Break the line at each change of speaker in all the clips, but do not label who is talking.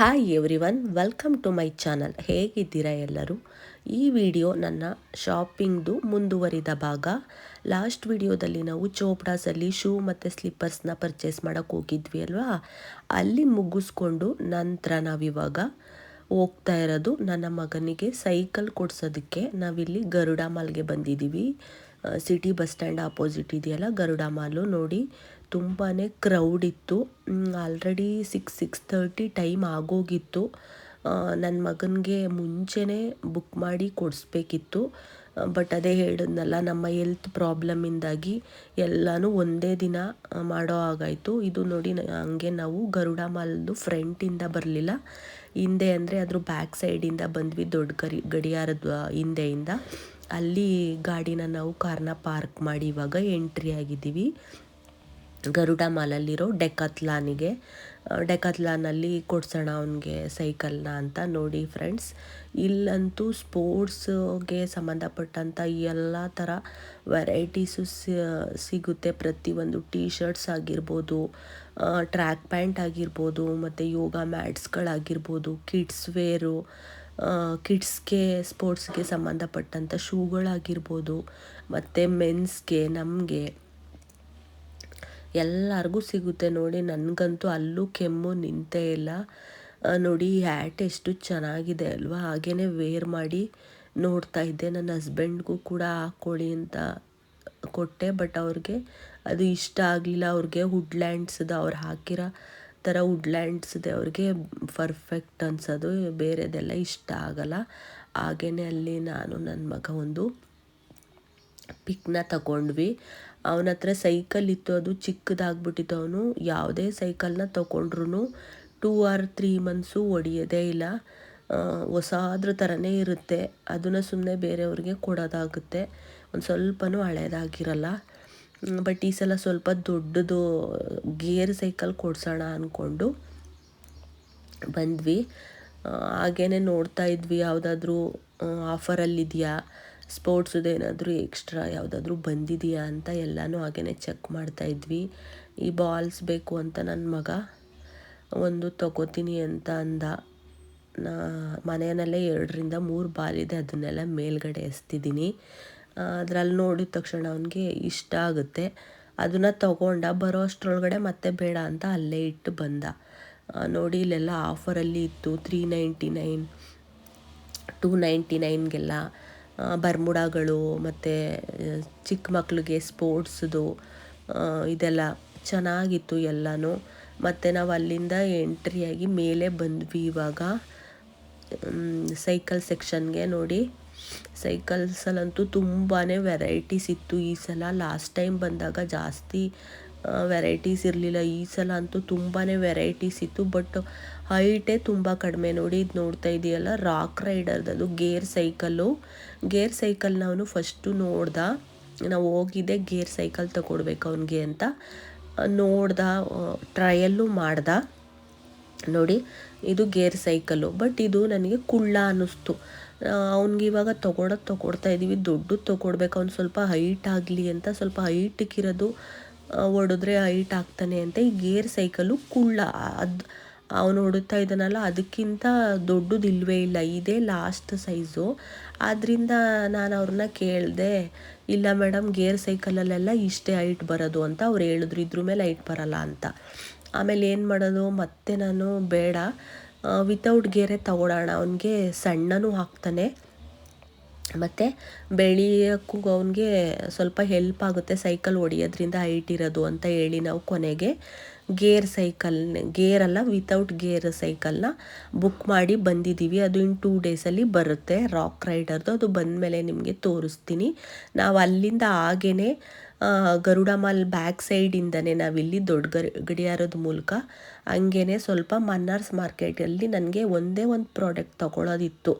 Hi everyone welcome to my channel ಹೇಗಿದ್ದೀರಾ ಎಲ್ಲರೂ? ಈ ವಿಡಿಯೋ ನನ್ನ ಶಾಪಿಂಗ್ದು ಮುಂದುವರಿದ ಭಾಗ. ಲಾಸ್ಟ್ ವಿಡಿಯೋದಲ್ಲಿ ನಾವು ಚೋಪ್ಡಾಸಲ್ಲಿ ಶೂ ಮತ್ತು ಸ್ಲಿಪ್ಪರ್ಸ್ನ ಪರ್ಚೇಸ್ ಮಾಡೋಕ್ಕೆ ಹೋಗಿದ್ವಿ ಅಲ್ವಾ? ಅಲ್ಲಿ ಮುಗಿಸ್ಕೊಂಡು ನಂತರ ನಾವಿವಾಗ ಹೋಗ್ತಾ ಇರೋದು ನನ್ನ ಮಗನಿಗೆ ಸೈಕಲ್ ಕೊಡ್ಸೋದಕ್ಕೆ. ನಾವಿಲ್ಲಿ ಗರುಡ ಮಾಲ್ಗೆ ಬಂದಿದ್ದೀವಿ. ಸಿಟಿ ಬಸ್ ಸ್ಟ್ಯಾಂಡ್ ಆಪೋಸಿಟ್ ಇದೆಯಲ್ಲ ಗರುಡ ಮಾಲು ನೋಡಿ ತುಂಬಾ ಕ್ರೌಡ್ ಇತ್ತು. Already six six thirty time ಆಗೋಗಿತ್ತು. ನನ್ನ ಮಗನಿಗೆ ಮುಂಚೆನೇ ಬುಕ್ ಮಾಡಿ ಕೊಡಿಸ್ಬೇಕಿತ್ತು. ಬಟ್ ಅದೇ ಹೇಳಿದ್ನಲ್ಲ, ನಮ್ಮ ಹೆಲ್ತ್ ಪ್ರಾಬ್ಲಮ್ಮಿಂದಾಗಿ ಎಲ್ಲನೂ ಒಂದೇ ದಿನ ಮಾಡೋ ಹಾಗಾಯಿತು. ಇದು ನೋಡಿ ಹಂಗೆ ನಾವು ಗರುಡ ಮಾಲ್ದು ಫ್ರಂಟಿಂದ ಬರಲಿಲ್ಲ. ಹಿಂದೆ ಅಂದರೆ ಅದ್ರ ಬ್ಯಾಕ್ ಸೈಡಿಂದ ಬಂದ್ವಿ ದೊಡ್ಡ ಗರಿ, ಗಡಿಯಾರದ ಹಿಂದೆಯಿಂದ. ಅಲ್ಲಿ ಗಾಡಿನ ನಾವು ಕಾರ್ನ ಪಾರ್ಕ್ ಮಾಡಿ ಇವಾಗ ಎಂಟ್ರಿ ಆಗಿದ್ದೀವಿ. ಗರುಡ ಮಾಲಲ್ಲಿರೋ ಡೆಕತ್ಲಾನಿಗೆ ಡೆಕತ್ಲಾನಲ್ಲಿ ಕೊಡ್ಸೋಣ ಅವನಿಗೆ ಸೈಕಲ್ನ ಅಂತ ನೋಡಿ ಫ್ರೆಂಡ್ಸ್. ಇಲ್ಲಂತೂ ಸ್ಪೋರ್ಟ್ಸ್ಗೆ ಸಂಬಂಧಪಟ್ಟಂಥ ಎಲ್ಲ ಥರ ವೆರೈಟೀಸು ಸಿಗುತ್ತೆ. ಪ್ರತಿಯೊಂದು ಟೀ ಶರ್ಟ್ಸ್ ಆಗಿರ್ಬೋದು ಟ್ರ್ಯಾಕ್ ಪ್ಯಾಂಟ್ ಆಗಿರ್ಬೋದು, ಮತ್ತು ಯೋಗ ಮ್ಯಾಟ್ಸ್ಗಳಾಗಿರ್ಬೋದು, ಕಿಡ್ಸ್ ವೇರು ಕಿಡ್ಸ್ಗೆ, ಸ್ಪೋರ್ಟ್ಸ್ಗೆ ಸಂಬಂಧಪಟ್ಟಂಥ ಶೂಗಳಾಗಿರ್ಬೋದು, ಮತ್ತು ಮೆನ್ಸ್ಗೆ, ನಮಗೆ ಎಲ್ಲರಿಗೂ ಸಿಗುತ್ತೆ ನೋಡಿ. ನನಗಂತೂ ಅಲ್ಲೂ ಕೆಮ್ಮು, ನಿಂತೇ ಇಲ್ಲ. ನೋಡಿ, ಈ ಹ್ಯಾಟ್ ಎಷ್ಟು ಚೆನ್ನಾಗಿದೆ ಅಲ್ವಾ? ಹಾಗೇ ವೇರ್ ಮಾಡಿ ನೋಡ್ತಾ ಇದ್ದೆ. ನನ್ನ ಹಸ್ಬೆಂಡ್ಗೂ ಕೂಡ ಹಾಕ್ಕೊಳ್ಳಿ ಅಂತ ಕೊಟ್ಟೆ ಬಟ್ ಅವ್ರಿಗೆ ಅದು ಇಷ್ಟ ಆಗಲಿಲ್ಲ. ಅವ್ರಿಗೆ ವುಡ್ಲ್ಯಾಂಡ್ಸ್ದು ಅವ್ರು ಹಾಕಿರೋ ಥರ ವುಡ್ಲ್ಯಾಂಡ್ಸ್ದೆ ಅವ್ರಿಗೆ ಪರ್ಫೆಕ್ಟ್ ಅನ್ಸೋದು. ಬೇರೆದೆಲ್ಲ ಇಷ್ಟ ಆಗಲ್ಲ. ಹಾಗೇ ಅಲ್ಲಿ ನಾನು ನನ್ನ ಮಗ ಒಂದು ಪಿಕ್ನ ತಗೊಂಡ್ವಿ. ಅವನ ಹತ್ರ ಸೈಕಲ್ ಇತ್ತು, ಅದು ಚಿಕ್ಕದಾಗ್ಬಿಟ್ಟಿತ್ತು ಅವನು. ಯಾವುದೇ ಸೈಕಲ್ನ ತೊಗೊಂಡ್ರು ಟೂ ಆರ್ ತ್ರೀ ಮಂತ್ಸು ಒಡೆಯೋದೇ ಇಲ್ಲ. ಹೊಸಾದ್ರ ಥರನೇ ಇರುತ್ತೆ. ಅದನ್ನು ಸುಮ್ಮನೆ ಬೇರೆಯವ್ರಿಗೆ ಕೊಡೋದಾಗುತ್ತೆ. ಒಂದು ಸ್ವಲ್ಪನೂ ಹಳೇದಾಗಿರಲ್ಲ. ಬಟ್ ಈ ಸಲ ಸ್ವಲ್ಪ ದೊಡ್ಡದು ಗೇರ್ ಸೈಕಲ್ ಕೊಡ್ಸೋಣ ಅಂದ್ಕೊಂಡು ಬಂದ್ವಿ. ಹಾಗೇ ನೋಡ್ತಾ ಇದ್ವಿ. ಯಾವುದಾದ್ರೂ ಆಫರಲ್ಲಿದೆಯಾ ಸ್ಪೋರ್ಟ್ಸ್ದೇನಾದರೂ ಎಕ್ಸ್ಟ್ರಾ ಯಾವುದಾದ್ರೂ ಬಂದಿದೆಯಾ ಅಂತ ಎಲ್ಲನೂ ಹಾಗೇ ಚೆಕ್ ಮಾಡ್ತಾಯಿದ್ವಿ ಈ ಬಾಲ್ಸ್ ಬೇಕು ಅಂತ ನನ್ನ ಮಗ, ಒಂದು ತಗೋತೀನಿ ಅಂತ ಅಂದ. ನಾ ಮನೆಯಲ್ಲೇ ಎರಡರಿಂದ ಮೂರು ಬಾಲ್ ಇದೆ, ಅದನ್ನೆಲ್ಲ ಮೇಲ್ಗಡೆ ಎಸ್ತಿದ್ದೀನಿ. ಅದರಲ್ಲಿ ನೋಡಿದ ತಕ್ಷಣ ಅವನಿಗೆ ಇಷ್ಟ ಆಗುತ್ತೆ. ಅದನ್ನು ತಗೊಂಡ, ಬರೋ ಅಷ್ಟರೊಳಗಡೆ ಮತ್ತೆ ಬೇಡ ಅಂತ ಅಲ್ಲೇ ಇಟ್ಟು ಬಂದ. ನೋಡಿ ಇಲ್ಲೆಲ್ಲ ಆಫರಲ್ಲಿ ಇತ್ತು three ninety nine two ninety ನೈನ್ಗೆಲ್ಲ ಬರ್ಮುಡಾಗಳು ಮತ್ತು ಚಿಕ್ಕ ಮಕ್ಳಿಗೆ ಸ್ಪೋರ್ಟ್ಸ್ದು ಇದೆಲ್ಲ ಚೆನ್ನಾಗಿತ್ತು ಎಲ್ಲನೂ. ಮತ್ತು ನಾವು ಅಲ್ಲಿಂದ ಎಂಟ್ರಿಯಾಗಿ ಮೇಲೆ ಬಂದ್ವಿ ಇವಾಗ. ಸೈಕಲ್ ಸೆಕ್ಷನ್ಗೆ ನೋಡಿ. ಸೈಕಲ್ಸಲ್ಲಂತೂ ತುಂಬಾ ವೆರೈಟೀಸ್ ಇತ್ತು. ಈ ಸಲ ಲಾಸ್ಟ್ ಟೈಮ್ ಬಂದಾಗ ಜಾಸ್ತಿ ವೆರೈಟೀಸ್ ಇರಲಿಲ್ಲ. ಈ ಸಲ ಅಂತೂ ತುಂಬಾ ವೆರೈಟೀಸ್ ಇತ್ತು. ಬಟ್ ಹೈಟೇ ತುಂಬ ಕಡಿಮೆ ನೋಡಿ ಇದು ನೋಡ್ತಾ ಇದೆಯಲ್ಲ ರಾಕ್ ರೈಡರ್ದದು ಗೇರ್ ಸೈಕಲ್ಲು ಗೇರ್ ಸೈಕಲ್ ನಾನು ಫಸ್ಟು ನೋಡ್ದ, ನಾವು ಹೋಗಿದ್ದೆ ಗೇರ್ ಸೈಕಲ್ ತಗೊಡ್ಬೇಕು ಅವನಿಗೆ ಅಂತ. ನೋಡ್ದ ಟ್ರಯಲ್ಲು ಮಾಡ್ದ. ನೋಡಿ, ಇದು ಗೇರ್ ಸೈಕಲ್ಲು ಬಟ್ ಇದು ನನಗೆ ಕುಳ್ಳ ಅನ್ನಿಸ್ತು. ಅವ್ನಿಗೆ ಇವಾಗ ತೊಗೊಳೋದು ತೊಗೊಡ್ತಾ ಇದ್ದೀವಿ ದೊಡ್ಡದು ತೊಗೊಡ್ಬೇಕು. ಅವ್ನು ಸ್ವಲ್ಪ ಹೈಟ್ ಆಗಲಿ ಅಂತ ಸ್ವಲ್ಪ ಹೈಟಿಕ್ಕಿರೋದು ಹೊಡೆದ್ರೆ ಹೈಟ್ ಆಗ್ತಾನೆ ಅಂತ ಈ ಗೇರ್ ಸೈಕಲ್ಲು ಕುಳ್ಳ. ಅದು ಅವನು ಹೊಡುತ್ತಾ ಇದ್ದಾನಲ್ಲ, ಅದಕ್ಕಿಂತ ದೊಡ್ಡದು ಇಲ್ಲವೇ ಇಲ್ಲ, ಇದೇ ಲಾಸ್ಟ್ ಸೈಜು ಆದ್ದರಿಂದ ನಾನು ಅವ್ರನ್ನ ಕೇಳಿದೆ, ಇಲ್ಲ ಮೇಡಮ್ ಗೇರ್ ಸೈಕಲಲ್ಲೆಲ್ಲ ಇಷ್ಟೇ ಹೈಟ್ ಬರೋದು ಅಂತ ಅವ್ರು ಹೇಳಿದ್ರು, ಇದ್ರ ಮೇಲೆ ಹೈಟ್ ಬರಲ್ಲ ಅಂತ. ಆಮೇಲೆ ಏನು ಮಾಡೋದು, ಮತ್ತೆ ನಾನು ಬೇಡ ವಿತೌಟ್ ಗೇರೇ ತಗೊಳ್ಳೋಣ ಅವನಿಗೆ ಸಣ್ಣನೂ ಹಾಕ್ತಾನೆ. ಮತ್ತು ಬೆಳೆಯೋಕ್ಕೂ ಅವನಿಗೆ ಸ್ವಲ್ಪ ಹೆಲ್ಪ್ ಆಗುತ್ತೆ ಸೈಕಲ್ ಹೊಡಿಯೋದ್ರಿಂದ ಹೈಟ್ ಇರೋದು ಅಂತ ಹೇಳಿ ನಾವು ಕೊನೆಗೆ ಗೇರ್ ಸೈಕಲ್ ಅಲ್ಲ ವಿತೌಟ್ ಗೇರ್ ಸೈಕಲ್ನ ಬುಕ್ ಮಾಡಿ ಬಂದಿದ್ದೀವಿ. ಅದು ಇನ್ನು ಟೂ ಡೇಸಲ್ಲಿ ಬರುತ್ತೆ ರಾಕ್ ರೈಡರ್ದು ಅದು ಬಂದಮೇಲೆ ನಿಮಗೆ ತೋರಿಸ್ತೀನಿ. ನಾವು ಅಲ್ಲಿಂದ ಹಾಗೇ ಗರುಡ ಮಾಲ್ ಬ್ಯಾಕ್ ಸೈಡಿಂದನೇ ನಾವಿಲ್ಲಿ ದೊಡ್ಡ ಗರ್, ಗಡಿಯಾರದ ಮೂಲಕ ಹಂಗೇ ಸ್ವಲ್ಪ ಮನ್ನಾರ್ಸ್ ಮಾರ್ಕೆಟಲ್ಲಿ ನನಗೆ ಒಂದೇ ಒಂದು ಪ್ರಾಡಕ್ಟ್ ತೊಗೊಳೋದಿತ್ತು.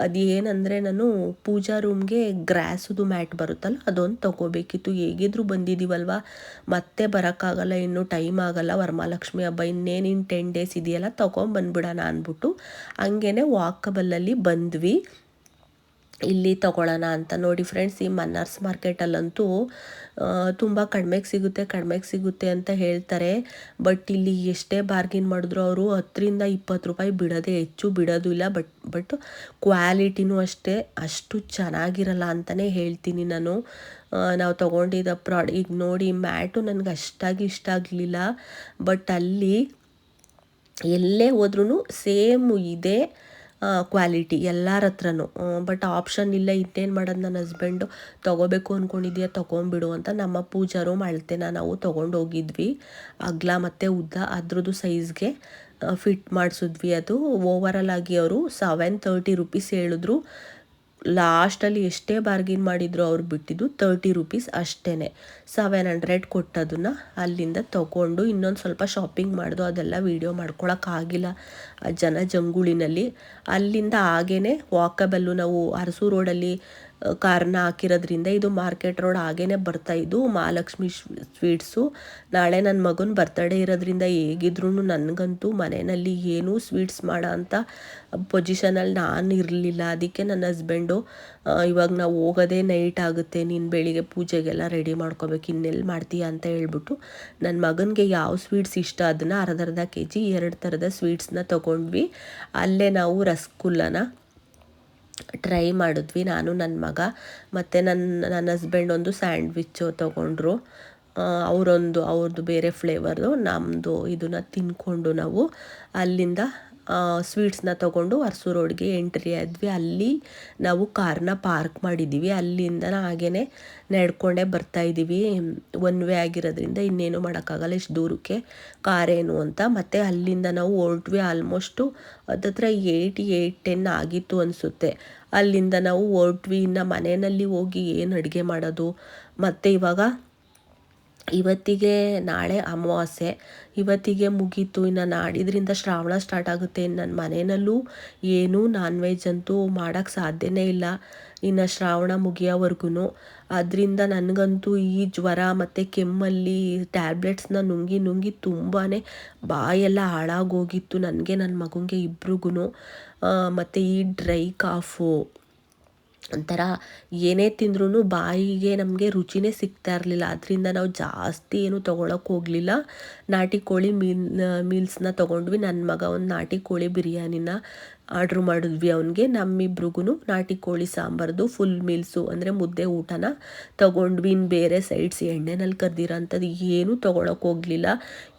ಅದು ಏನಂದರೆ ನಾನು ಪೂಜಾ ರೂಮ್ಗೆ ಗ್ರಾಸದು ಮ್ಯಾಟ್ ಬರುತ್ತಲ್ಲ, ಅದೊಂದು ತಗೋಬೇಕಿತ್ತು. ಹೇಗಿದ್ರು ಬಂದಿದ್ದೀವಲ್ವ ಮತ್ತೆ ಬರೋಕ್ಕಾಗಲ್ಲ, ಇನ್ನೂ ಟೈಮ್ ಆಗಲ್ಲ. ವರಮಹಾಲಕ್ಷ್ಮಿ ಹಬ್ಬ ಇನ್ನೇನು ಇನ್ನು ಟೆನ್ ಡೇಸ್ ಇದೆಯಲ್ಲ, ತೊಗೊಂಬಂದ್ಬಿಡೋಣ ಅಂದ್ಬಿಟ್ಟು ಹಂಗೇ ವಾಕಬಲ್ಲಲ್ಲಿ ಬಂದ್ವಿ. ಇಲ್ಲಿ ತಗೊಳ್ಳೋಣ ಅಂತ ನೋಡಿ ಫ್ರೆಂಡ್ಸ್ ಈ ಮನ್ನಾರ್ಸ್ ಮಾರ್ಕೆಟಲ್ಲಂತೂ ತುಂಬ ಕಡಿಮೆಗೆ ಸಿಗುತ್ತೆ ಕಡಿಮೆಗೆ ಸಿಗುತ್ತೆ ಅಂತ ಹೇಳ್ತಾರೆ. ಬಟ್ ಇಲ್ಲಿ ಎಷ್ಟೇ ಬಾರ್ಗಿನ್ ಮಾಡಿದ್ರು ಅವರು ಹತ್ತರಿಂದ ಇಪ್ಪತ್ತು ರೂಪಾಯಿ ಬಿಡೋದೇ ಹೆಚ್ಚು, ಬಿಡೋದು ಇಲ್ಲ. ಬಟ್ ಬಟ್ ಕ್ವಾಲಿಟಿನೂ ಅಷ್ಟೇ, ಅಷ್ಟು ಚೆನ್ನಾಗಿರಲ್ಲ ಅಂತಲೇ ಹೇಳ್ತೀನಿ ನಾನು. ನಾವು ತೊಗೊಂಡಿದ್ದ ಪ್ರಾಡ್, ಈಗ ನೋಡಿ, ಮ್ಯಾಟು ನನಗೆ ಅಷ್ಟಾಗಿ ಇಷ್ಟ ಆಗಲಿಲ್ಲ. ಬಟ್ ಅಲ್ಲಿ ಎಲ್ಲೇ ಹೋದ್ರೂ ಸೇಮ್ ಇದೆ. ಕ್ವಾಲಿಟಿ ಎಲ್ಲರ ಹತ್ರನೂ. ಬಟ್ ಆಪ್ಷನ್ ಇಲ್ಲ, ಇನ್ನೇನು ಮಾಡೋದು ನನ್ನ ಹಸ್ಬೆಂಡು ತೊಗೋಬೇಕು ಅಂದ್ಕೊಂಡಿದ್ಯಾ ತೊಗೊಂಬಿಡು ಅಂತ ನಮ್ಮ ಪೂಜಾರು ಅಳತೆನ ನಾವು ತೊಗೊಂಡು ಹೋಗಿದ್ವಿ ಅಗ್ಲ ಮತ್ತು ಉದ್ದ ಅದ್ರದ್ದು ಸೈಜ್ಗೆ ಫಿಟ್ ಮಾಡಿಸಿದ್ವಿ ಅದು. ಓವರಲ್ ಆಗಿ ಅವರು ಸೆವೆನ್ ತರ್ಟಿ ರುಪೀಸ್ ಹೇಳಿದ್ರು. ಲಾಸ್ಟಲ್ಲಿ ಎಷ್ಟೇ ಬಾರ್ಗಿನ್ ಮಾಡಿದ್ರು ಅವ್ರು ಬಿಟ್ಟಿದ್ದು ತರ್ಟಿ ರುಪೀಸ್ ಅಷ್ಟೇ ಸೆವೆನ್ ಹಂಡ್ರೆಡ್ ಕೊಟ್ಟದನ್ನು ಅಲ್ಲಿಂದ ತಗೊಂಡು ಇನ್ನೊಂದು ಸ್ವಲ್ಪ ಶಾಪಿಂಗ್ ಮಾಡಿದ್ರು ಅದೆಲ್ಲ ವೀಡಿಯೋ ಮಾಡ್ಕೊಳಕ್ಕಾಗಿಲ್ಲ ಜನ ಜಂಗುಳಿನಲ್ಲಿ ಅಲ್ಲಿಂದ ಹಾಗೇ ವಾಕಬಲ್ಲು ನಾವು ಅರಸು ರೋಡಲ್ಲಿ ಕಾರ್ನ ಹಾಕಿರೋದ್ರಿಂದ ಇದು ಮಾರ್ಕೆಟ್ ರೋಡ್ ಹಾಗೇ ಬರ್ತಾಯಿದ್ದು ಮಹಾಲಕ್ಷ್ಮಿ ಸ್ವೀಟ್ಸು ನಾಳೆ ನನ್ನ ಮಗನ ಬರ್ತಡೇ ಇರೋದ್ರಿಂದ ಹೇಗಿದ್ರು ನನಗಂತೂ ಮನೆಯಲ್ಲಿ ಏನೂ ಸ್ವೀಟ್ಸ್ ಮಾಡೋ ಅಂಥ ಪೊಸಿಷನಲ್ಲಿ ನಾನು ಇರಲಿಲ್ಲ. ಅದಕ್ಕೆ ನನ್ನ ಹಸ್ಬೆಂಡು ಇವಾಗ ನಾವು ಹೋಗೋದೇ ನೈಟ್ ಆಗುತ್ತೆ. ನೀನು ಬೆಳಿಗ್ಗೆ ಪೂಜೆಗೆಲ್ಲ ರೆಡಿ ಮಾಡ್ಕೋಬೇಕು. ಇನ್ನೆಲ್ಲಿ ಮಾಡ್ತೀಯ ಅಂತ ಹೇಳ್ಬಿಟ್ಟು ನನ್ನ ಮಗನಿಗೆ ಯಾವ ಸ್ವೀಟ್ಸ್ ಇಷ್ಟ ಅದನ್ನು ಅರ್ಧ ಅರ್ಧ ಕೆ ಜಿ ಎರಡು ಥರದ ಸ್ವೀಟ್ಸ್ನ ತೊಗೊಂಡ್ವಿ. ಅಲ್ಲೇ ನಾವು ರಸಗುಲ್ಲನ ಟ್ರೈ ಮಾಡಿದ್ವಿ, ನಾನು ನನ್ನ ಮಗ. ಮತ್ತು ನನ್ನ ನನ್ನ ಹಸ್ಬೆಂಡ್ ಒಂದು ಸ್ಯಾಂಡ್ವಿಚ್ಚು ತೊಗೊಂಡ್ರು. ಅವರೊಂದು, ಅವ್ರದ್ದು ಬೇರೆ ಫ್ಲೇವರು ನಮ್ಮದು ಇದನ್ನು ತಿನ್ಕೊಂಡು ನಾವು ಅಲ್ಲಿಂದ ಸ್ವೀಟ್ಸ್ನ ತಗೊಂಡು ಅರಸು ರೋಡ್ಗೆ ಎಂಟ್ರಿ ಆದ್ವಿ. ಅಲ್ಲಿ ನಾವು ಕಾರ್ನ ಪಾರ್ಕ್ ಮಾಡಿದ್ದೀವಿ ಅಲ್ಲಿಂದ ಹಾಗೇ ನಡ್ಕೊಂಡೇ ಬರ್ತಾಯಿದ್ದೀವಿ ಒನ್ ವೇ ಆಗಿರೋದ್ರಿಂದ ಇನ್ನೇನು ಮಾಡೋಕ್ಕಾಗಲ್ಲ. ಇಷ್ಟು ದೂರಕ್ಕೆ ಕಾರೇನು ಅಂತ. ಮತ್ತು ಅಲ್ಲಿಂದ ನಾವು ಹೊರಟ್ವಿ ಆಲ್ಮೋಸ್ಟು ಅದತ್ರ ಏಯ್ಟಿ ಏಯ್ಟ್ ಟೆನ್ ಆಗಿತ್ತು ಅನಿಸುತ್ತೆ. ಅಲ್ಲಿಂದ ನಾವು ಹೊರಟ್ವಿ ಇನ್ನು ಮನೆಯಲ್ಲಿ ಹೋಗಿ ಏನು ಅಡುಗೆ ಮಾಡೋದು? ಮತ್ತು ಇವಾಗ ಇವತ್ತಿಗೆ ನಾಳೆ ಅಮಾವಾಸ್ಯೆ. ಇವತ್ತಿಗೆ ಮುಗೀತು. ಇನ್ನು ನಾಡಿದ್ರಿಂದ ಶ್ರಾವಣ ಸ್ಟಾರ್ಟ್ ಆಗುತ್ತೆ. ನನ್ನ ಮನೆಯಲ್ಲೂ ಏನೂ ನಾನ್ ವೆಜ್ ಅಂತೂ ಮಾಡೋಕ್ಕೆ ಸಾಧ್ಯನೇ ಇಲ್ಲ. ಇನ್ನು ಶ್ರಾವಣ ಮುಗಿಯೋವರೆಗೂ ಅದರಿಂದ ನನಗಂತೂ ಈ ಜ್ವರ ಮತ್ತು ಕೆಮ್ಮಲ್ಲಿ ಟ್ಯಾಬ್ಲೆಟ್ಸ್ನ ನುಂಗಿ ನುಂಗಿ ತುಂಬಾ ಬಾಯೆಲ್ಲ ಹಾಳಾಗೋಗಿತ್ತು. ನನಗೆ ನನ್ನ ಮಗುಗೆ ಇಬ್ರಿಗೂ ಮತ್ತು ಈ ಡ್ರೈ ಕಾಫು. ಒಂಥರ ಏನೇ ತಿಂದ್ರೂ ಬಾಯಿಗೆ ನಮಗೆ ರುಚಿನೇ ಸಿಗ್ತಾ ಇರಲಿಲ್ಲ. ಅದರಿಂದ ನಾವು ಜಾಸ್ತಿ ಏನು ತೊಗೊಳಕ್ಕೆ ಹೋಗಲಿಲ್ಲ. ನಾಟಿ ಕೋಳಿ ಮೀನ್, ಮೀಲ್ಸ್ನ ತೊಗೊಂಡ್ವಿ. ನನ್ನ ಮಗ ಒಂದು ನಾಟಿ ಕೋಳಿ ಬಿರಿಯಾನಿನ ಆರ್ಡ್ರ್ ಮಾಡಿದ್ವಿ ಅವನಿಗೆ. ನಮ್ಮಿಬ್ರಿಗೂ ನಾಟಿ ಕೋಳಿ ಸಾಂಬಾರ್ದು, ಫುಲ್ ಮೀಲ್ಸು ಅಂದರೆ ಮುದ್ದೆ ಊಟನ ತೊಗೊಂಡ್ವಿ. ಇನ್ನು ಬೇರೆ ಸೈಡ್ಸ್ ಎಣ್ಣೆನಲ್ಲಿ ಕರೆದಿರೋಂಥದ್ದು ಏನೂ ತೊಗೊಳಕ್ಕೆ ಹೋಗಲಿಲ್ಲ.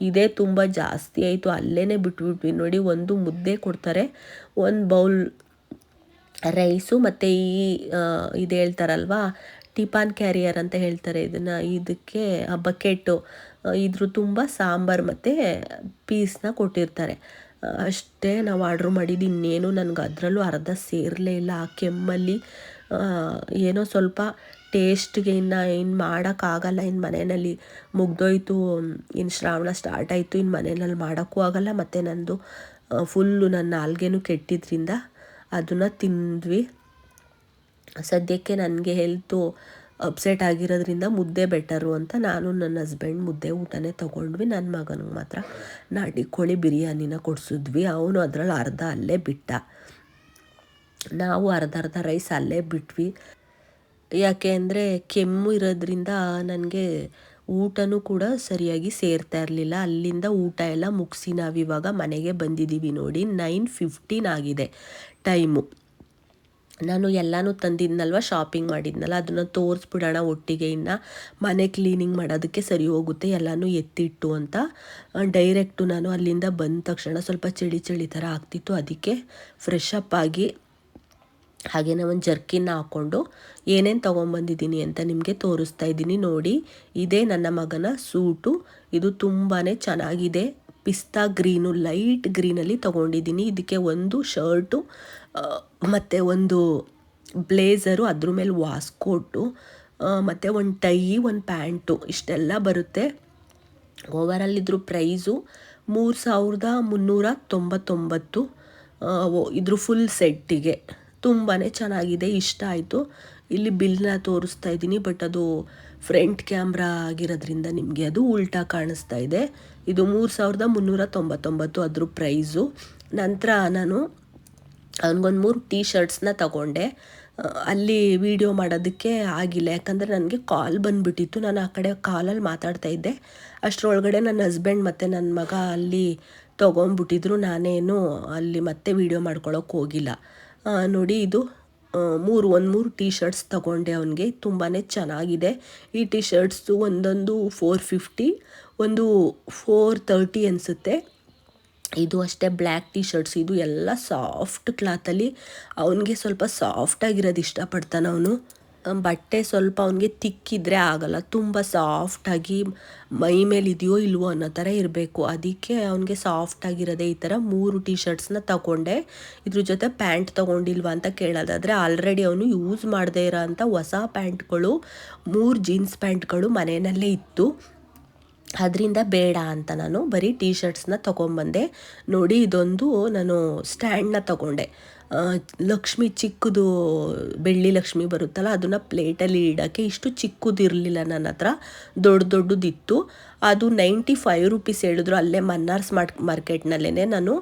ಇದೇ ತುಂಬ ಜಾಸ್ತಿ ಆಯಿತು. ಅಲ್ಲೇ ಬಿಟ್ಬಿಟ್ವಿ. ನೋಡಿ, ಒಂದು ಮುದ್ದೆ ಕೊಡ್ತಾರೆ. ಒಂದು ಬೌಲ್ ರೈಸು ಮತ್ತು ಈ ಇದು ಹೇಳ್ತಾರಲ್ವ, ಟಿಪಾನ್ ಕ್ಯಾರಿಯರ್ ಅಂತ ಹೇಳ್ತಾರೆ ಇದನ್ನು. ಇದಕ್ಕೆ ಬಕೆಟು ಇದ್ರ ತುಂಬ ಸಾಂಬಾರು ಮತ್ತು ಪೀಸ್ನ ಕೊಟ್ಟಿರ್ತಾರೆ. ಅಷ್ಟೇ ನಾವು ಆರ್ಡ್ರ್ ಮಾಡಿದ್ದು ಇನ್ನೇನು ನನಗೆ ಅದರಲ್ಲೂ ಅರ್ಧ ಸೇರಲೇ ಇಲ್ಲ. ಆ ಕೆಮ್ಮಲ್ಲಿ ಏನೋ ಸ್ವಲ್ಪ ಟೇಸ್ಟ್ಗೆ ಇನ್ನು ಏನು ಮಾಡೋಕ್ಕಾಗಲ್ಲ ಇನ್ನು ಮನೆಯಲ್ಲಿ ಮುಗ್ದೋಯ್ತು ಇನ್ನು ಶ್ರಾವಣ ಸ್ಟಾರ್ಟ್ ಆಯಿತು ಇನ್ನು ಮನೆಯಲ್ಲಿ ಮಾಡೋಕ್ಕೂ ಆಗಲ್ಲ. ಮತ್ತು ನಂದು ಫುಲ್ಲು ನನ್ನ ನಾಲ್ಗೆನೂ ಕೆಟ್ಟಿದ್ರಿಂದ ಅದನ್ನು ತಿಂದ್ವಿ. ಸದ್ಯಕ್ಕೆ ನನಗೆ ಹೆಲ್ತು ಅಪ್ಸೆಟ್ ಆಗಿರೋದ್ರಿಂದ ಮುದ್ದೆ ಬೆಟರು ಅಂತ ನಾನು ನನ್ನ ಹಸ್ಬೆಂಡ್ ಮುದ್ದೆ ಊಟನೇ ತೊಗೊಂಡ್ವಿ. ನನ್ನ ಮಗನಿಗೆ ಮಾತ್ರ ನಾಟಿ ಕೋಳಿ ಬಿರಿಯಾನಿನ ಕೊಡಿಸಿದ್ವಿ. ಅವನು ಅದರಲ್ಲಿ ಅರ್ಧ ಅಲ್ಲೇ ಬಿಟ್ಟ. ನಾವು ಅರ್ಧ ಅರ್ಧ ರೈಸ್ ಅಲ್ಲೇ ಬಿಟ್ವಿ. ಯಾಕೆ ಅಂದರೆ ಕೆಮ್ಮು ಇರೋದ್ರಿಂದ ನನಗೆ ಊಟನೂ ಕೂಡ ಸರಿಯಾಗಿ ಸೇರ್ತಾ ಇರಲಿಲ್ಲ. ಅಲ್ಲಿಂದ ಊಟ ಎಲ್ಲ ಮುಗಿಸಿ ನಾವಿವಾಗ ಮನೆಗೆ ಬಂದಿದ್ದೀವಿ ನೋಡಿ. ನೈನ್ ಫಿಫ್ಟೀನ್ ಆಗಿದೆ ಟೈಮು. ನಾನು ಎಲ್ಲನೂ ತಂದಿದ್ನಲ್ವ? ಶಾಪಿಂಗ್ ಮಾಡಿದ್ನಲ್ಲ. ಅದನ್ನು ತೋರಿಸ್ಬಿಡೋಣ ಒಟ್ಟಿಗೆ ಇನ್ನು. ಮನೆ ಕ್ಲೀನಿಂಗ್ ಮಾಡೋದಕ್ಕೆ ಸರಿ ಹೋಗುತ್ತೆ. ಎಲ್ಲನೂ ಎತ್ತಿಟ್ಟು ಅಂತ. ಡೈರೆಕ್ಟು ನಾನು ಅಲ್ಲಿಂದ ಬಂದ ತಕ್ಷಣ ಸ್ವಲ್ಪ ಚಳಿ ಚಳಿ ಥರ ಆಗ್ತಿತ್ತು. ಅದಕ್ಕೆ ಫ್ರೆಶ್ ಅಪ್ ಆಗಿ ಹಾಗೆಯೇ ಒಂದು ಜರ್ಕಿನ್ನ ಹಾಕ್ಕೊಂಡು ಏನೇನು ತೊಗೊಂಬಂದಿದ್ದೀನಿ ಅಂತ ನಿಮಗೆ ತೋರಿಸ್ತಾ ಇದ್ದೀನಿ ನೋಡಿ. ಇದೇ ನನ್ನ ಮಗನ ಸೂಟು. ಇದು ತುಂಬಾ ಚೆನ್ನಾಗಿದೆ. ಪಿಸ್ತಾ ಗ್ರೀನು, ಲೈಟ್ ಗ್ರೀನಲ್ಲಿ ತೊಗೊಂಡಿದ್ದೀನಿ. ಇದಕ್ಕೆ ಒಂದು ಶರ್ಟು ಮತ್ತು ಒಂದು ಬ್ಲೇಸರು, ಅದ್ರ ಮೇಲೆ ವಾಸ್ಕೋಟು ಮತ್ತು ಒಂದು ಟೈ, ಒಂದು ಪ್ಯಾಂಟು, ಇಷ್ಟೆಲ್ಲ ಬರುತ್ತೆ. ಓವರಾಲ್ ಇದ್ರ ಪ್ರೈಸು ಮೂರು ಸಾವಿರದ ಮುನ್ನೂರ ತೊಂಬತ್ತೊಂಬತ್ತು ಇದ್ರ ಫುಲ್ ಸೆಟ್ಟಿಗೆ. ತುಂಬಾ ಚೆನ್ನಾಗಿದೆ, ಇಷ್ಟ ಆಯಿತು. ಇಲ್ಲಿ ಬಿಲ್ನ ತೋರಿಸ್ತಾ ಇದ್ದೀನಿ, ಬಟ್ ಅದು ಫ್ರಂಟ್ ಕ್ಯಾಮ್ರಾ ಆಗಿರೋದ್ರಿಂದ ನಿಮಗೆ ಅದು ಉಲ್ಟಾ ಕಾಣಿಸ್ತಾ ಇದೆ. ಇದು ಮೂರು ಸಾವಿರದ ಮುನ್ನೂರ ತೊಂಬತ್ತೊಂಬತ್ತು ಅದ್ರ ಪ್ರೈಸು. ನಂತರ ನಾನು ಅವ್ನಿಗೊಂದು ಮೂರು ಟೀ ಶರ್ಟ್ಸ್ನ ತಗೊಂಡೆ ಅಲ್ಲಿ ವಿಡಿಯೋ ಮಾಡೋದಕ್ಕೆ ಆಗಿಲ್ಲ, ಯಾಕಂದರೆ ನನಗೆ ಕಾಲ್ ಬಂದುಬಿಟ್ಟಿತ್ತು. ನಾನು ಆ ಕಡೆ ಕಾಲಲ್ಲಿ ಮಾತಾಡ್ತಾ ಇದ್ದೆ. ಅಷ್ಟರೊಳಗಡೆ ನನ್ನ ಹಸ್ಬೆಂಡ್ ಮತ್ತು ನನ್ನ ಮಗ ಅಲ್ಲಿ ತೊಗೊಂಡ್ಬಿಟ್ಟಿದ್ರು. ನಾನೇನು ಅಲ್ಲಿ ಮತ್ತೆ ವಿಡಿಯೋ ಮಾಡ್ಕೊಳಕ್ಕೆ ಹೋಗಿಲ್ಲ. ನೋಡಿ ಇದು ಮೂರು, ಒಂದು ಮೂರು ಟೀ ಶರ್ಟ್ಸ್ ತಗೊಂಡೆ ಅವನಿಗೆ. ತುಂಬಾ ಚೆನ್ನಾಗಿದೆ. ಈ ಟೀ ಶರ್ಟ್ಸು ಒಂದೊಂದು ಫೋರ್ ಫಿಫ್ಟಿ ಒಂದು ಫೋರ್ ತರ್ಟಿ ಅನಿಸುತ್ತೆ. ಇದು ಅಷ್ಟೇ ಬ್ಲ್ಯಾಕ್ ಟೀ ಶರ್ಟ್ಸ್ ಇದು ಎಲ್ಲ ಸಾಫ್ಟ್ ಕ್ಲಾತಲ್ಲಿ ಅವನಿಗೆ ಸ್ವಲ್ಪ ಸಾಫ್ಟಾಗಿರೋದು ಇಷ್ಟಪಡ್ತಾನೆ ಅವನು. ಬಟ್ಟೆ ಸ್ವಲ್ಪ ಅವನಿಗೆ ತಿಕ್ಕಿದ್ರೆ ಆಗಲ್ಲ. ತುಂಬ ಸಾಫ್ಟಾಗಿ ಮೈ ಮೇಲೆ ಇದೆಯೋ ಇಲ್ವೋ ಅನ್ನೋ ಥರ ಇರಬೇಕು. ಅದಕ್ಕೆ ಅವನಿಗೆ ಸಾಫ್ಟಾಗಿರೋದೇ ಈ ಥರ ಮೂರು ಟೀ ಶರ್ಟ್ಸ್ನ ತಗೊಂಡೆ. ಇದ್ರ ಜೊತೆ ಪ್ಯಾಂಟ್ ತೊಗೊಂಡಿಲ್ವಾ ಅಂತ ಕೇಳೋದಾದರೆ ಆಲ್ರೆಡಿ ಅವನು ಯೂಸ್ ಮಾಡದೇ ಇರೋ ಅಂಥ ಹೊಸ ಪ್ಯಾಂಟ್ಗಳು, ಮೂರು ಜೀನ್ಸ್ ಪ್ಯಾಂಟ್ಗಳು ಮನೆಯಲ್ಲೇ ಇತ್ತು. ಅದರಿಂದ ಬೇಡ ಅಂತ ನಾನು ಬರೀ ಟೀ ಶರ್ಟ್ಸ್ನ ತೊಗೊಂಬಂದೆ. ನೋಡಿ ಇದೊಂದು ನಾನು ಸ್ಟ್ಯಾಂಡ್ನ ತೊಗೊಂಡೆ. ಲಕ್ಷ್ಮಿ ಚಿಕ್ಕದು ಬೆಳ್ಳಿ ಲಕ್ಷ್ಮಿ ಬರುತ್ತಲ್ಲ, ಅದನ್ನು ಪ್ಲೇಟಲ್ಲಿ ಇಡೋಕ್ಕೆ ಇಷ್ಟು ಚಿಕ್ಕದಿರಲಿಲ್ಲ ನನ್ನ ಹತ್ರ, ದೊಡ್ಡ ದೊಡ್ಡದಿತ್ತು. ಅದು ನೈಂಟಿ ಫೈವ್ ರುಪೀಸ್ ಹೇಳಿದ್ರು, ಅಲ್ಲೇ ಮನ್ನಾರ್ಸ್ ಮಾರ್ಕ್ ಮಾರ್ಕೆಟ್ನಲ್ಲೇ ನಾನು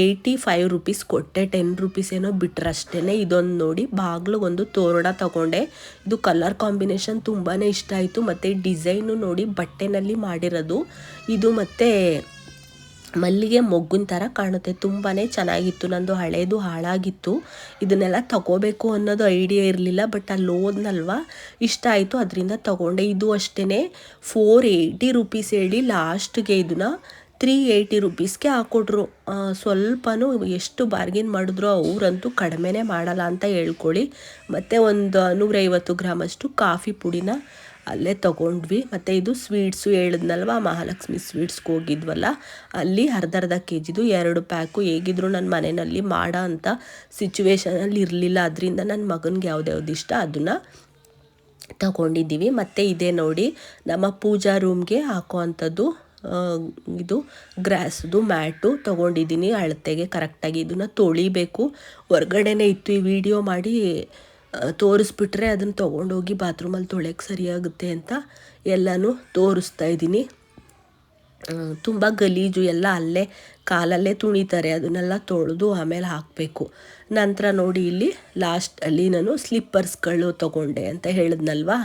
ಏಯ್ಟಿ ಫೈವ್ ರುಪೀಸ್ ಕೊಟ್ಟೆ, ಟೆನ್ ರುಪೀಸ್ ಏನೋ ಬಿಟ್ರಷ್ಟೇ ಇದೊಂದು ನೋಡಿ ಬಾಗ್ಲಿಗೊಂದು ತೋರಣ ತಗೊಂಡೆ. ಇದು ಕಲರ್ ಕಾಂಬಿನೇಷನ್ ತುಂಬಾ ಇಷ್ಟ ಆಯಿತು, ಮತ್ತು ಡಿಸೈನು ನೋಡಿ ಬಟ್ಟೆನಲ್ಲಿ ಮಾಡಿರೋದು. ಇದು ಮತ್ತು ಮಲ್ಲಿಗೆ ಮೊಗ್ಗಿನ ಥರ ಕಾಣುತ್ತೆ. ತುಂಬಾ ಚೆನ್ನಾಗಿತ್ತು. ನಂದು ಹಳೇದು ಹಾಳಾಗಿತ್ತು. ಇದನ್ನೆಲ್ಲ ತಗೋಬೇಕು ಅನ್ನೋದು ಐಡಿಯಾ ಇರಲಿಲ್ಲ, ಬಟ್ ಅಲ್ಲಿ ಹೋದ್ನಲ್ವ? ಇಷ್ಟ ಆಯಿತು. ಅದರಿಂದ ತಗೊಂಡೆ. ಇದು ಅಷ್ಟೇ ಫೋರ್ ಏಯ್ಟಿ ರುಪೀಸ್ ಹೇಳಿ ಲಾಸ್ಟ್ಗೆ ಇದನ್ನ ತ್ರೀ ಏಯ್ಟಿ ರುಪೀಸ್ಗೆ ಹಾಕ್ಕೊಟ್ರು ಸ್ವಲ್ಪನೂ ಎಷ್ಟು ಬಾರ್ಗಿನ್ ಮಾಡಿದ್ರು ಅವರಂತೂ ಕಡಿಮೆನೇ ಮಾಡಲ್ಲ ಅಂತ ಹೇಳ್ಕೊಳ್ಳಿ. ಮತ್ತು ಒಂದು ನೂರೈವತ್ತು ಗ್ರಾಮಷ್ಟು ಕಾಫಿ ಪುಡಿನ ಅಲ್ಲೇ ತೊಗೊಂಡ್ವಿ. ಮತ್ತು ಇದು ಸ್ವೀಟ್ಸು ಹೇಳಿದ್ನಲ್ವ ಮಹಾಲಕ್ಷ್ಮಿ ಸ್ವೀಟ್ಸ್ಗೆ ಹೋಗಿದ್ವಲ್ಲ ಅಲ್ಲಿ ಅರ್ಧ ಅರ್ಧ ಕೆ ಜಿದು ಎರಡು ಪ್ಯಾಕು ಹೇಗಿದ್ರು ನನ್ನ ಮನೆಯಲ್ಲಿ ಮಾಡೋ ಅಂಥ ಸಿಚುವೇಶನಲ್ಲಿ ಇರಲಿಲ್ಲ. ಅದರಿಂದ ನನ್ನ ಮಗನಿಗೆ ಯಾವ್ದ್ಯಾವ್ದು ಇಷ್ಟ ಅದನ್ನು ತಗೊಂಡಿದ್ದೀವಿ. ಮತ್ತು ಇದೇ ನೋಡಿ ನಮ್ಮ ಪೂಜಾ ರೂಮ್ಗೆ ಹಾಕೋ ಅಂಥದ್ದು ಆ, ಇದು ಗ್ರಾಸ್ದು ಮ್ಯಾಟು ತೊಗೊಂಡಿದ್ದೀನಿ ಅಳತೆಗೆ. ಕರೆಕ್ಟಾಗಿ ಇದನ್ನು ತೊಳಿಬೇಕು. ಹೊರ್ಗಡೆನೇ ಇತ್ತು ಈ ವಿಡಿಯೋ ಮಾಡಿ. ತೋರಿಸ್ಬಿಟ್ರೆ ಅದನ್ನು ತೊಗೊಂಡೋಗಿ ಬಾತ್ರೂಮಲ್ಲಿ ತೊಳೆಯೋಕ್ಕೆ ಸರಿಯಾಗುತ್ತೆ ಅಂತ ಎಲ್ಲನೂ ತೋರಿಸ್ತಾ ಇದ್ದೀನಿ. ತುಂಬ ಗಲೀಜು ಎಲ್ಲ ಅಲ್ಲೇ ಕಾಲಲ್ಲೇ ತುಣಿತಾರೆ ಅದನ್ನೆಲ್ಲ ತೊಳೆದು ಆಮೇಲೆ ಹಾಕಬೇಕು. ನಂತರ ನೋಡಿ ಇಲ್ಲಿ ಲಾಸ್ಟಲ್ಲಿ ನಾನು ಸ್ಲಿಪ್ಪರ್ಸ್ಗಳು ತೊಗೊಂಡೆ ಅಂತ ಹೇಳಿದ್ನಲ್ವಾ?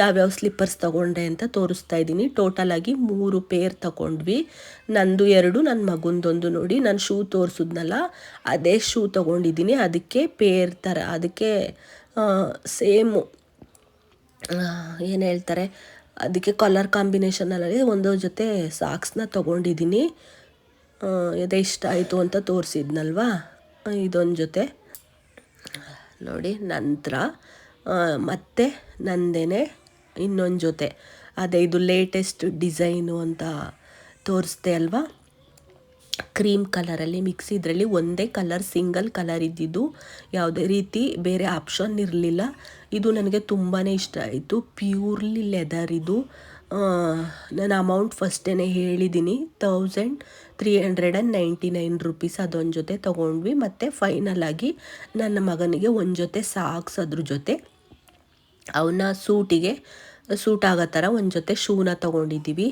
ಯಾವ್ಯಾವ ಸ್ಲಿಪ್ಪರ್ಸ್ ತೊಗೊಂಡೆ ಅಂತ ತೋರಿಸ್ತಾ ಇದ್ದೀನಿ. ಟೋಟಲಾಗಿ ಮೂರು ಪೇರ್ ತೊಗೊಂಡ್ವಿ. ನಂದು ಎರಡು ನನ್ನ ಮಗುಂದೊಂದು ನೋಡಿ, ನಾನು ಶೂ ತೋರಿಸಿದ್ನಲ್ಲ, ಅದೇ ಶೂ ತೊಗೊಂಡಿದ್ದೀನಿ. ಅದಕ್ಕೆ ಪೇರ್ ಥರ ಅದಕ್ಕೆ ಸೇಮು. ಏನು ಹೇಳ್ತಾರೆ? ಅದಕ್ಕೆ ಕಲರ್ ಕಾಂಬಿನೇಷನಲ್ಲಿ ಒಂದು ಜೊತೆ ಸಾಕ್ಸ್ನ ತೊಗೊಂಡಿದ್ದೀನಿ ಅದೇ ಇಷ್ಟ ಆಯಿತು ಅಂತ ತೋರಿಸಿದ್ನಲ್ವಾ? ಇದೊಂದು ಜೊತೆ. ನೋಡಿ, ನಂತರ ಮತ್ತೆ ನಂದೇನೆ ಇನ್ನೊಂದು ಜೊತೆ. ಅದೇ ಇದು ಲೇಟೆಸ್ಟ್ ಡಿಸೈನು ಅಂತ ತೋರಿಸ್ದೆ ಅಲ್ವಾ? ಕ್ರೀಮ್ ಕಲರಲ್ಲಿ ಮಿಕ್ಸ್ ಇದರಲ್ಲಿ ಒಂದೇ ಕಲರ್, ಸಿಂಗಲ್ ಕಲರ್ ಇದ್ದಿದ್ದು ಯಾವುದೇ ರೀತಿ ಬೇರೆ ಆಪ್ಷನ್ ಇರಲಿಲ್ಲ. ಇದು ನನಗೆ ತುಂಬಾ ಇಷ್ಟ ಆಯಿತು. ಪ್ಯೂರ್ಲಿ ಲೆದರ್ ಇದು. ನಾನು ಅಮೌಂಟ್ ಫಸ್ಟೇ ಹೇಳಿದ್ದೀನಿ thousand three hundred and ninety nine rupees ಅದೊಂದು ಜೊತೆ ತೊಗೊಂಡ್ವಿ. ಮತ್ತು ಫೈನಲ್ ಆಗಿ ನನ್ನ ಮಗನಿಗೆ ಒಂದು ಜೊತೆ ಸಾಕ್ಸ್ ಅದ್ರ ಜೊತೆ. ಅವನ ಸೂಟಿಗೆ ಸೂಟ್ ಆಗೋ ಥರ ಒಂದು ಜೊತೆ ಶೂನ ತೊಗೊಂಡಿದ್ದೀವಿ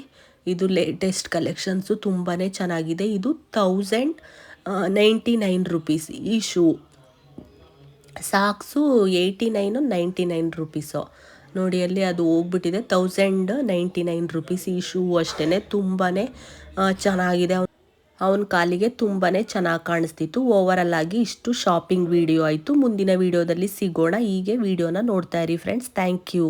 ಇದು ಲೇಟೆಸ್ಟ್ ಕಲೆಕ್ಷನ್ಸು ತುಂಬಾ ಚೆನ್ನಾಗಿದೆ. ಇದು ತೌಸಂಡ್ ನೈಂಟಿ ನೈನ್ ರುಪೀಸ್ ಈ shoe socks eighty nine ninety nine rupees ನೋಡಿ, ಅಲ್ಲಿ ಅದು ಹೋಗ್ಬಿಟ್ಟಿದೆ. ತೌಸಂಡ್ ನೈಂಟಿ ನೈನ್ ರುಪೀಸ್ ಈ ಶೂ ಅಷ್ಟೇ ತುಂಬಾ ಚೆನ್ನಾಗಿದೆ. ಅವನ ಕಾಲಿಗೆ ತುಂಬಾ ಚೆನ್ನಾಗಿ ಕಾಣಿಸ್ತಿತ್ತು. ಓವರಲ್ ಆಗಿ ಇಷ್ಟು ಶಾಪಿಂಗ್ ವಿಡಿಯೋ ಆಯಿತು. ಮುಂದಿನ ವಿಡಿಯೋದಲ್ಲಿ ಸಿಗೋಣ. ಹೀಗೆ ವಿಡಿಯೋನ ನೋಡ್ತಾ ಇರಿ ಫ್ರೆಂಡ್ಸ್ ಥ್ಯಾಂಕ್ ಯು